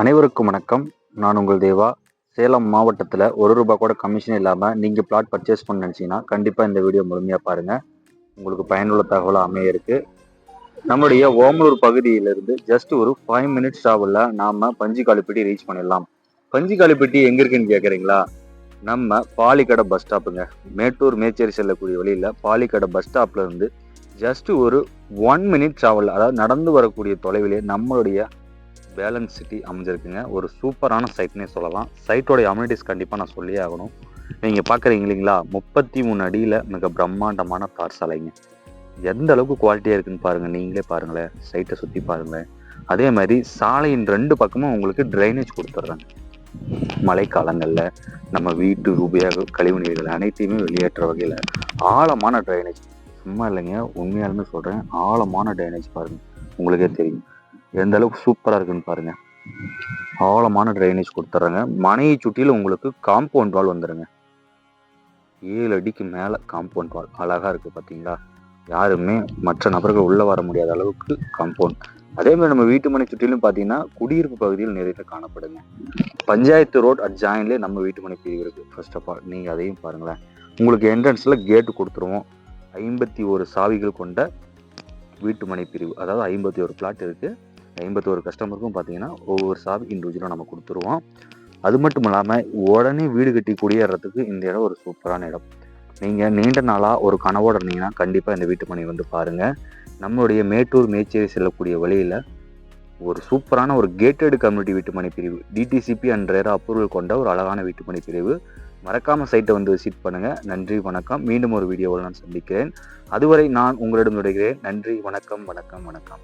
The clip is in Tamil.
அனைவருக்கும் வணக்கம். நான் உங்கள் தேவா. சேலம் மாவட்டத்தில் ஒரு ரூபா கூட கமிஷன் இல்லாமல் நீங்கள் பிளாட் பர்ச்சேஸ் பண்ண நினச்சிங்கன்னா கண்டிப்பாக இந்த வீடியோ முழுமையாக பாருங்கள் உங்களுக்கு பயனுள்ள தகவலாக அமைய இருக்குது நம்முடைய ஓமலூர் பகுதியிலிருந்து ஜஸ்ட் ஒரு ஃபைவ் மினிட்ஸ் ட்ராவலில் நாம் பஞ்சு காலிப்பட்டி ரீச் பண்ணிடலாம். பஞ்சு காலிப்பட்டி எங்கே இருக்குன்னு கேட்குறீங்களா நம்ம பாலிக்கடை பஸ் ஸ்டாப்புங்க மேட்டூர் மேச்சேரி செல்லக்கூடிய வழியில் பாலிக்கடை பஸ் ஸ்டாப்லேருந்து ஜஸ்ட் ஒரு ஒன் மினிட் ட்ராவல் அதாவது நடந்து வரக்கூடிய தொலைவிலே நம்மளுடைய பேலன்ஸ் சிட்டி அமைஞ்சிருக்குங்க. ஒரு சூப்பரான சைட்னே சொல்லலாம். சைட்டோடைய அம்யூனிட்டிஸ் கண்டிப்பாக நான் சொல்லியே ஆகணும். நீங்கள் பார்க்குறீங்க இல்லைங்களா? முப்பத்தி மூணு அடியில் மிக பிரம்மாண்டமான தார் சாலைங்க. எந்த அளவுக்கு குவாலிட்டியாக இருக்குன்னு பாருங்கள் நீங்களே பாருங்களேன். சைட்டை சுற்றி பாருங்களேன். அதே மாதிரி சாலையின் ரெண்டு பக்கமும் உங்களுக்கு ட்ரைனேஜ் கொடுத்துட்றாங்க மழைக்காலங்களில் நம்ம வீட்டு உபயோக கழிவு நீர்கள் அனைத்தையுமே வெளியேற்ற வகையில் ஆழமான ட்ரைனேஜ் சும்மா இல்லைங்க. உண்மையாலுமே சொல்கிறேன் ஆழமான ட்ரைனேஜ் பாருங்கள் உங்களுக்கே தெரியும். எந்த அளவுக்கு சூப்பராக இருக்குன்னு பாருங்கள் ஆழமான ட்ரைனேஜ் கொடுத்துட்றாங்க மனையை சுற்றிலும் உங்களுக்கு காம்பவுண்ட் வால் வந்துடுங்க ஏழு அடிக்கு மேலே காம்பவுண்ட் வால் அழகாக இருக்குது பார்த்தீங்களா யாருமே மற்ற நபர்கள் உள்ளே வர முடியாத அளவுக்கு காம்பவுண்ட் அதே மாதிரி நம்ம வீட்டு மனை சுற்றிலும் பார்த்தீங்கன்னா குடியிருப்பு பகுதியில் நிறைய காணப்படுங்க. பஞ்சாயத்து ரோட் அட்ஜாயின்லேயே நம்ம வீட்டு மனை பிரிவு இருக்குது ஃபர்ஸ்ட் ஆஃப் ஆல் நீங்கள் அதையும் பாருங்களேன். உங்களுக்கு என்ட்ரன்ஸில் கேட்டு கொடுத்துருவோம். ஐம்பத்தி ஒரு சாவிகள் கொண்ட வீட்டு மனை பிரிவு. அதாவது ஐம்பத்தி ஒரு பிளாட் இருக்குது ஐம்பத்தி ஒரு கஸ்டமருக்கும் பார்த்தீங்கன்னா ஒவ்வொரு சாவி இண்டிவிஜுவலாக நம்ம கொடுத்துருவோம். அது மட்டும் இல்லாமல் உடனே வீடு கட்டி குடியேறதுக்கு இந்த இடம் ஒரு சூப்பரான இடம். நீங்கள் நீண்ட நாளாக ஒரு கனவோடு இருந்தீங்கன்னா கண்டிப்பாக இந்த வீட்டு பணி வந்து பாருங்கள் நம்மளுடைய மேட்டூர் மேச்சேரி செல்லக்கூடிய வழியில் ஒரு சூப்பரான ஒரு கேட்டட் கம்யூனிட்டி வீட்டுமனை பிரிவு டிடிசிபி அண்ட் ரேரா அப்ரூவல் கொண்ட ஒரு அழகான வீட்டுமனை பிரிவு. மறக்காம சைட்டை வந்து விசிட் பண்ணுங்கள் நன்றி வணக்கம். மீண்டும் ஒரு வீடியோவில் நான் சந்திக்கிறேன். அதுவரை நான் உங்களிடம் விடுகிறேன் நன்றி வணக்கம் வணக்கம் வணக்கம்.